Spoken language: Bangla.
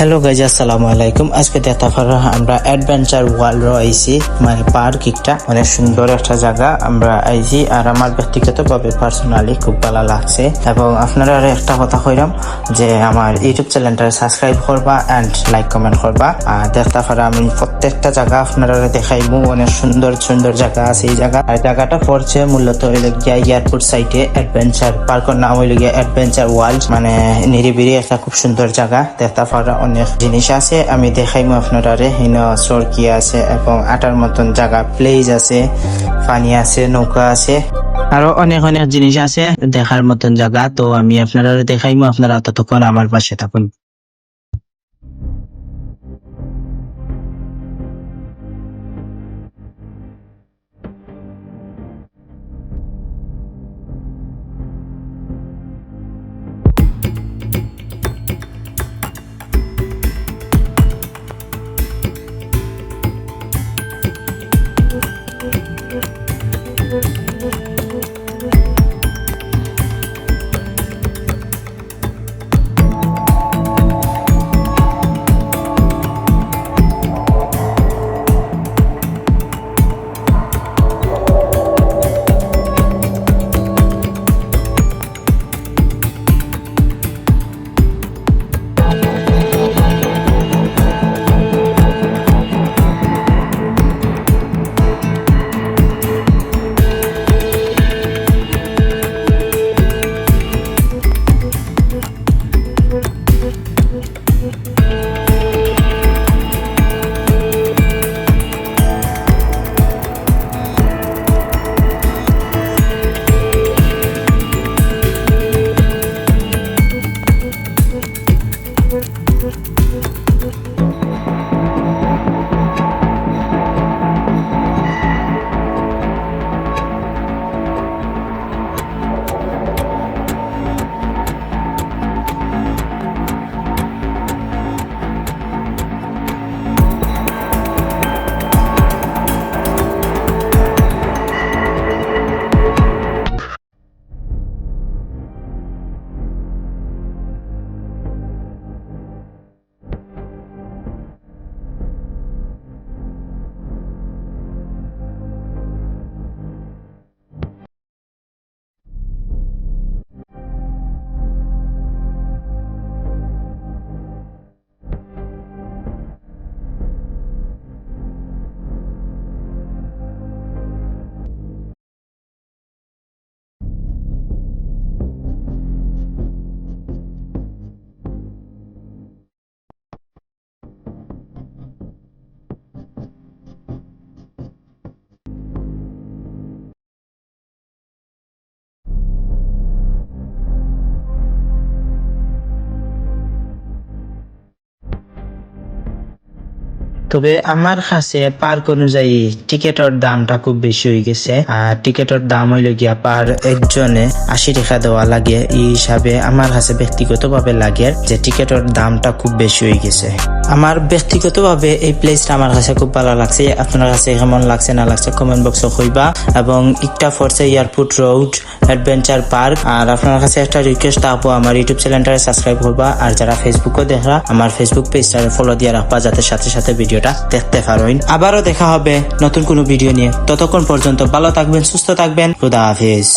হ্যালো গাইজ আসসালামু আলাইকুম আজকে দেখাফার আমরা অ্যাডভেঞ্চার ওয়ার্ল্ড আইছি মানে পার্ক একটা। অনেক সুন্দর একটা জায়গা। আমরা আইছি আর আমার ব্যক্তিগতভাবে পার্সোনালি খুব ভালো লাগছে। এবং আপনারা আর একটা কথা কইরাম, যে আমার ইউটিউব চ্যানেলটা সাবস্ক্রাইব করবা অ্যান্ড লাইক কমেন্ট করবা। আর দেখাফার আমি প্রত্যেকটা জায়গা আপনারা দেখাইবো অনেক সুন্দর সুন্দর জায়গা আছে এই জায়গা। আর জায়গাটা পড়ছে মূলত হইল গিয়া এয়ারপোর্ট সাইটে অ্যাডভেঞ্চার পার্কের নাম হইল গিয়া অ্যাডভেঞ্চার ওয়ার্ল্ড মানে নিরিবিরি একটা খুব সুন্দর জায়গা। দেখতে পারা অনেক জিনিস আছে। আমি দেখাইমু আপনারা হিন চরকি আছে এবং আটার মতন জায়গা প্লেস আছে, পানি আছে, নৌকা আছে, আরও অনেক অনেক জিনিস আছে দেখার মতন জায়গা। তো আমি আপনারা দেখাইমু আপনারা ততক্ষণ আমার পাশে থাকুন। তবে আমার কাছে পার্ক অনুযায়ী টিকেটের দামটা খুব বেশি হয়ে গেছে। আর টিকেটের দাম হইল গিয়া পার একজনে আশি টাকা দেওয়া লাগে। এই হিসাবে আমার কাছে ব্যক্তিগতভাবে লাগে যে টিকেটের দামটা খুব বেশি হয়ে গেছে। আমার ব্যক্তিগতভাবে এই প্লেসটা আমার কাছে খুব ভালো লাগছে। আপনার কাছে কেমন লাগছে না লাগছে কমেন্ট বক্সে কইবা। এবং ইকটা ফোর্সে এয়ারপোর্ট রোড, অ্যাডভেঞ্চার পার্ক। আর আপনার কাছে একটা রিকোয়েস্ট আপু, আমার ইউটিউব চ্যানেলটা সাবস্ক্রাইব করবা। আর যারা ফেসবুকও দেখা আমার ফেসবুক পেজটা ফলো দিয়ে রাখবা, যাতে সাথে সাথে ভিডিওটা দেখতে পারেন আবারও দেখা হবে নতুন কোনো ভিডিও নিয়ে। ততক্ষণ পর্যন্ত ভালো থাকবেন, সুস্থ থাকবেন। খুদা হাফিজ।